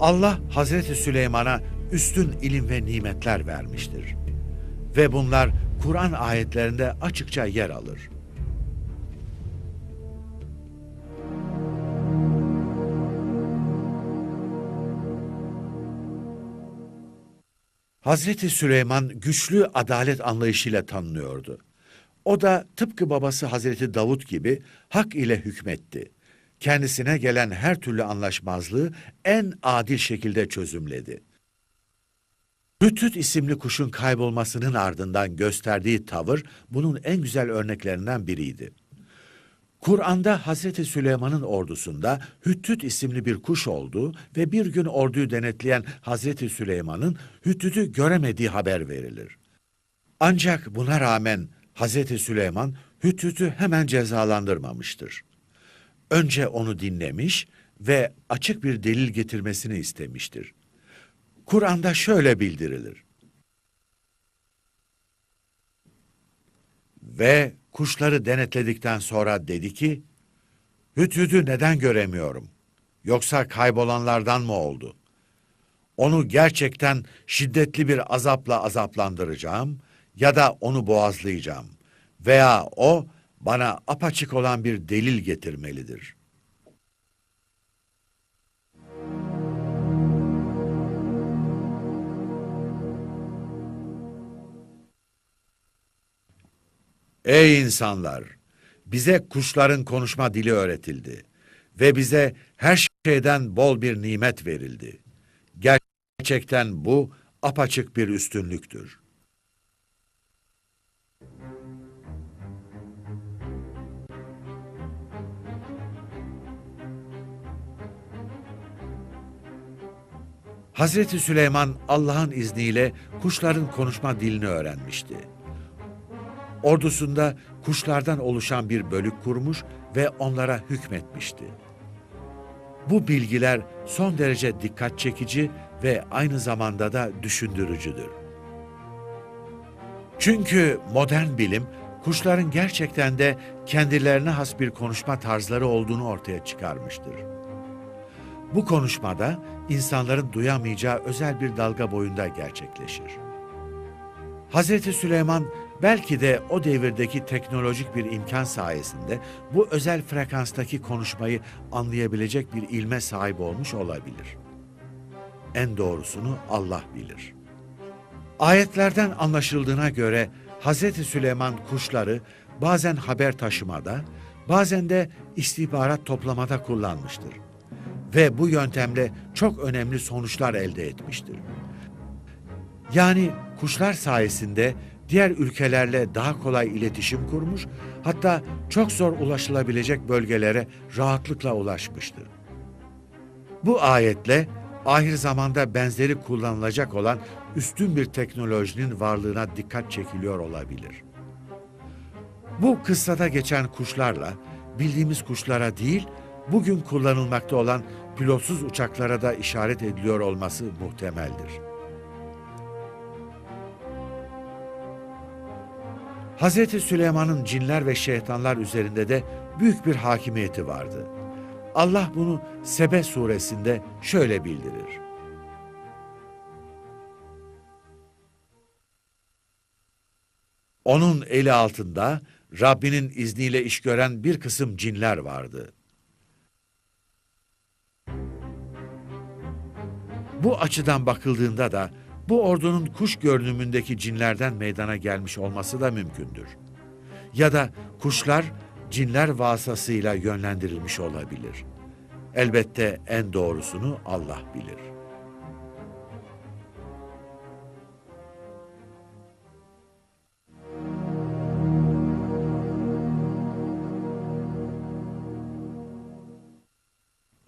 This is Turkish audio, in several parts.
Allah Hazreti Süleyman'a üstün ilim ve nimetler vermiştir. Ve bunlar Kur'an ayetlerinde açıkça yer alır. Hazreti Süleyman güçlü adalet anlayışıyla tanınıyordu. O da tıpkı babası Hazreti Davut gibi hak ile hükmetti. Kendisine gelen her türlü anlaşmazlığı en adil şekilde çözümledi. Hüttüt isimli kuşun kaybolmasının ardından gösterdiği tavır bunun en güzel örneklerinden biriydi. Kur'an'da Hazreti Süleyman'ın ordusunda Hüttüt isimli bir kuş olduğu ve bir gün orduyu denetleyen Hazreti Süleyman'ın Hüttüt'ü göremediği haber verilir. Ancak buna rağmen Hazreti Süleyman Hüttüt'ü hemen cezalandırmamıştır. Önce onu dinlemiş ve açık bir delil getirmesini istemiştir. Kur'an'da şöyle bildirilir. Ve kuşları denetledikten sonra dedi ki, Hüthüd'ü neden göremiyorum? Yoksa kaybolanlardan mı oldu? Onu gerçekten şiddetli bir azapla azaplandıracağım ya da onu boğazlayacağım veya o bana apaçık olan bir delil getirmelidir. Ey insanlar! Bize kuşların konuşma dili öğretildi ve bize her şeyden bol bir nimet verildi. Gerçekten bu apaçık bir üstünlüktür. Hazreti Süleyman Allah'ın izniyle kuşların konuşma dilini öğrenmişti. Ordusunda kuşlardan oluşan bir bölük kurmuş ve onlara hükmetmişti. Bu bilgiler son derece dikkat çekici ve aynı zamanda da düşündürücüdür. Çünkü modern bilim kuşların gerçekten de kendilerine has bir konuşma tarzları olduğunu ortaya çıkarmıştır. Bu konuşmada insanların duyamayacağı özel bir dalga boyunda gerçekleşir. Hazreti Süleyman belki de o devirdeki teknolojik bir imkan sayesinde bu özel frekanstaki konuşmayı anlayabilecek bir ilme sahip olmuş olabilir. En doğrusunu Allah bilir. Ayetlerden anlaşıldığına göre Hazreti Süleyman kuşları bazen haber taşımada, bazen de istihbarat toplamada kullanmıştır. Ve bu yöntemle çok önemli sonuçlar elde etmiştir. Yani kuşlar sayesinde diğer ülkelerle daha kolay iletişim kurmuş, hatta çok zor ulaşılabilecek bölgelere rahatlıkla ulaşmıştır. Bu ayetle ahir zamanda benzeri kullanılacak olan üstün bir teknolojinin varlığına dikkat çekiliyor olabilir. Bu kıssada geçen kuşlarla bildiğimiz kuşlara değil, bugün kullanılmakta olan pilotsuz uçaklara da işaret ediliyor olması muhtemeldir. Hazreti Süleyman'ın cinler ve şeytanlar üzerinde de büyük bir hakimiyeti vardı. Allah bunu Sebe suresinde şöyle bildirir. Onun eli altında Rabbinin izniyle iş gören bir kısım cinler vardı. Bu açıdan bakıldığında da bu ordunun kuş görünümündeki cinlerden meydana gelmiş olması da mümkündür. Ya da kuşlar cinler vasıtasıyla yönlendirilmiş olabilir. Elbette en doğrusunu Allah bilir.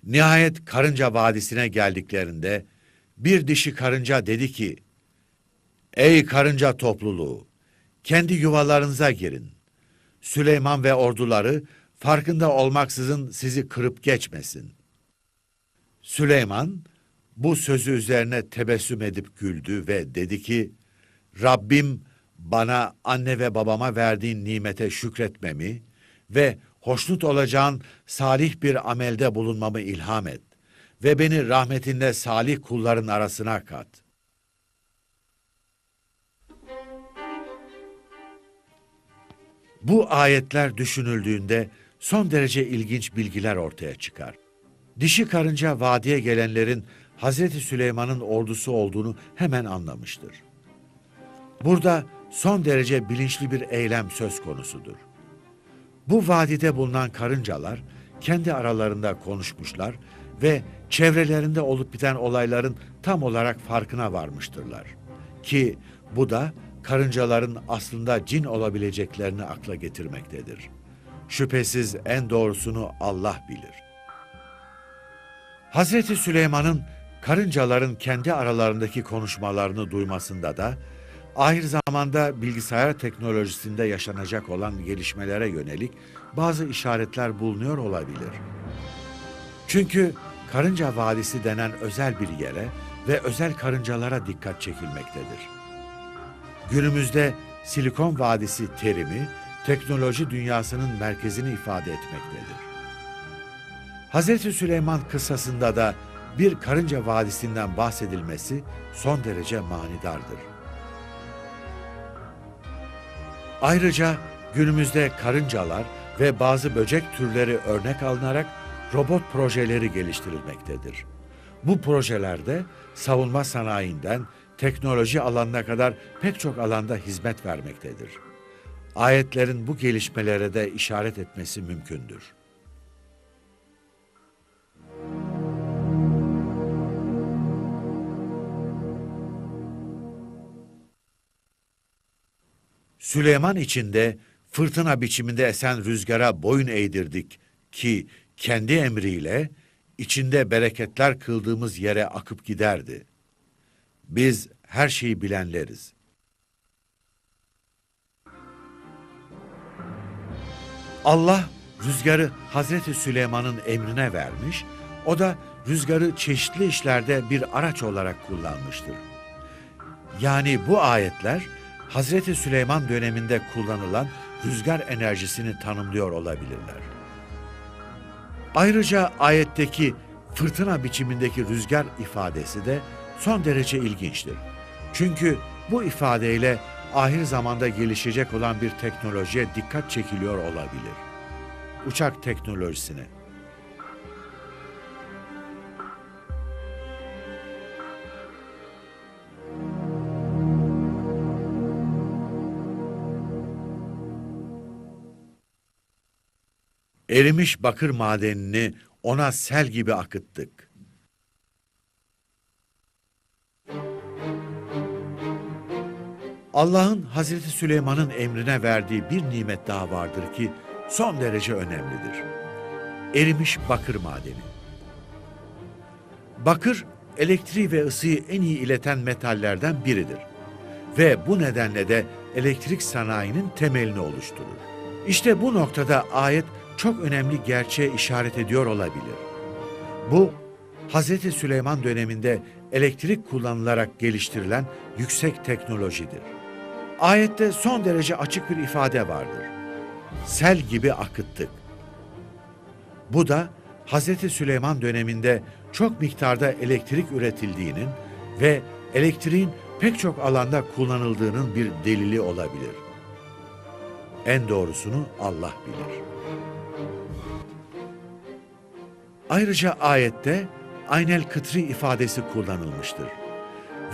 Nihayet Karınca Vadisi'ne geldiklerinde bir dişi karınca dedi ki, Ey karınca topluluğu, kendi yuvalarınıza girin. Süleyman ve orduları farkında olmaksızın sizi kırıp geçmesin. Süleyman bu sözü üzerine tebessüm edip güldü ve dedi ki, "... Rabbim bana anne ve babama verdiğin nimete şükretmemi ve hoşnut olacağın salih bir amelde bulunmamı ilham et ve beni rahmetinle salih kulların arasına kat. Bu ayetler düşünüldüğünde son derece ilginç bilgiler ortaya çıkar. Dişi karınca vadiye gelenlerin Hazreti Süleyman'ın ordusu olduğunu hemen anlamıştır. Burada son derece bilinçli bir eylem söz konusudur. Bu vadide bulunan karıncalar kendi aralarında konuşmuşlar ve çevrelerinde olup biten olayların tam olarak farkına varmıştırlar. Ki bu da karıncaların aslında cin olabileceklerini akla getirmektedir. Şüphesiz en doğrusunu Allah bilir. Hazreti Süleyman'ın karıncaların kendi aralarındaki konuşmalarını duymasında da ahir zamanda bilgisayar teknolojisinde yaşanacak olan gelişmelere yönelik bazı işaretler bulunuyor olabilir. Çünkü Karınca Vadisi denen özel bir yere ve özel karıncalara dikkat çekilmektedir. Günümüzde Silikon Vadisi terimi teknoloji dünyasının merkezini ifade etmektedir. Hazreti Süleyman kıssasında da bir karınca vadisinden bahsedilmesi son derece manidardır. Ayrıca günümüzde karıncalar ve bazı böcek türleri örnek alınarak robot projeleri geliştirilmektedir. Bu projelerde savunma sanayinden teknoloji alanına kadar pek çok alanda hizmet vermektedir. Ayetlerin bu gelişmelere de işaret etmesi mümkündür. Süleyman içinde fırtına biçiminde esen rüzgara boyun eğdirdik ki kendi emriyle içinde bereketler kıldığımız yere akıp giderdi. Biz her şeyi bilenleriz. Allah rüzgarı Hazreti Süleyman'ın emrine vermiş, o da rüzgarı çeşitli işlerde bir araç olarak kullanmıştır. Yani bu ayetler Hazreti Süleyman döneminde kullanılan rüzgar enerjisini tanımlıyor olabilirler. Ayrıca ayetteki fırtına biçimindeki rüzgar ifadesi de son derece ilginçtir. Çünkü bu ifadeyle ahir zamanda gelişecek olan bir teknolojiye dikkat çekiliyor olabilir. Uçak teknolojisine. Erimiş bakır madenini ona sel gibi akıttık. Allah'ın Hazreti Süleyman'ın emrine verdiği bir nimet daha vardır ki son derece önemlidir. Erimiş bakır madeni. Bakır, elektriği ve ısıyı en iyi ileten metallerden biridir. Ve bu nedenle de elektrik sanayinin temelini oluşturur. İşte bu noktada ayet çok önemli gerçeğe işaret ediyor olabilir. Bu, Hz. Süleyman döneminde elektrik kullanılarak geliştirilen yüksek teknolojidir. Ayette son derece açık bir ifade vardır. Sel gibi akıttık. Bu da Hz. Süleyman döneminde çok miktarda elektrik üretildiğinin ve elektriğin pek çok alanda kullanıldığının bir delili olabilir. En doğrusunu Allah bilir. Ayrıca ayette aynel kıtri ifadesi kullanılmıştır.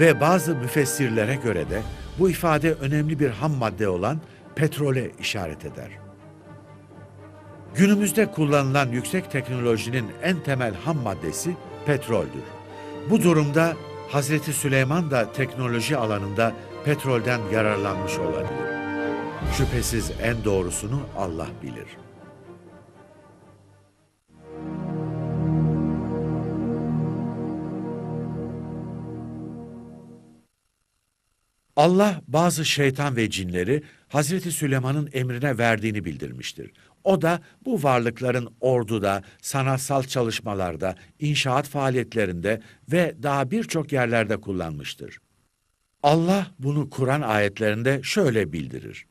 Ve bazı müfessirlere göre de bu ifade önemli bir ham madde olan petrole işaret eder. Günümüzde kullanılan yüksek teknolojinin en temel ham maddesi petroldür. Bu durumda Hazreti Süleyman da teknoloji alanında petrolden yararlanmış olabilir. Şüphesiz en doğrusunu Allah bilir. Allah bazı şeytan ve cinleri Hazreti Süleyman'ın emrine verdiğini bildirmiştir. O da bu varlıkların orduda, sanatsal çalışmalarda, inşaat faaliyetlerinde ve daha birçok yerlerde kullanmıştır. Allah bunu Kur'an ayetlerinde şöyle bildirir.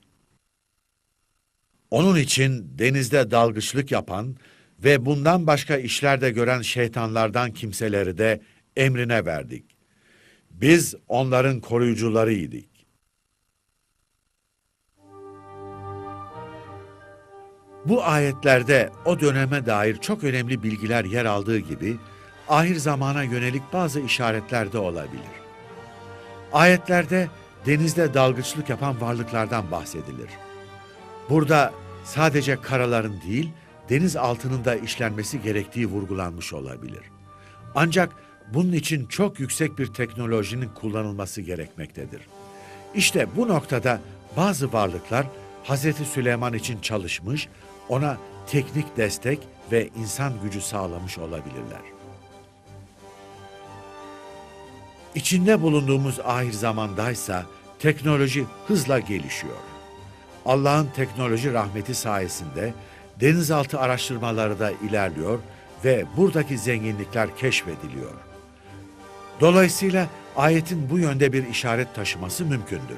Onun için denizde dalgıçlık yapan ve bundan başka işlerde gören şeytanlardan kimseleri de emrine verdik. Biz onların koruyucularıydık. Bu ayetlerde o döneme dair çok önemli bilgiler yer aldığı gibi ahir zamana yönelik bazı işaretler de olabilir. Ayetlerde denizde dalgıçlık yapan varlıklardan bahsedilir. Burada sadece karaların değil, deniz altının da işlenmesi gerektiği vurgulanmış olabilir. Ancak bunun için çok yüksek bir teknolojinin kullanılması gerekmektedir. İşte bu noktada bazı varlıklar Hazreti Süleyman için çalışmış, ona teknik destek ve insan gücü sağlamış olabilirler. İçinde bulunduğumuz ahir zamandaysa teknoloji hızla gelişiyor. Allah'ın teknoloji rahmeti sayesinde denizaltı araştırmaları da ilerliyor ve buradaki zenginlikler keşfediliyor. Dolayısıyla ayetin bu yönde bir işaret taşıması mümkündür.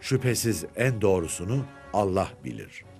Şüphesiz en doğrusunu Allah bilir.''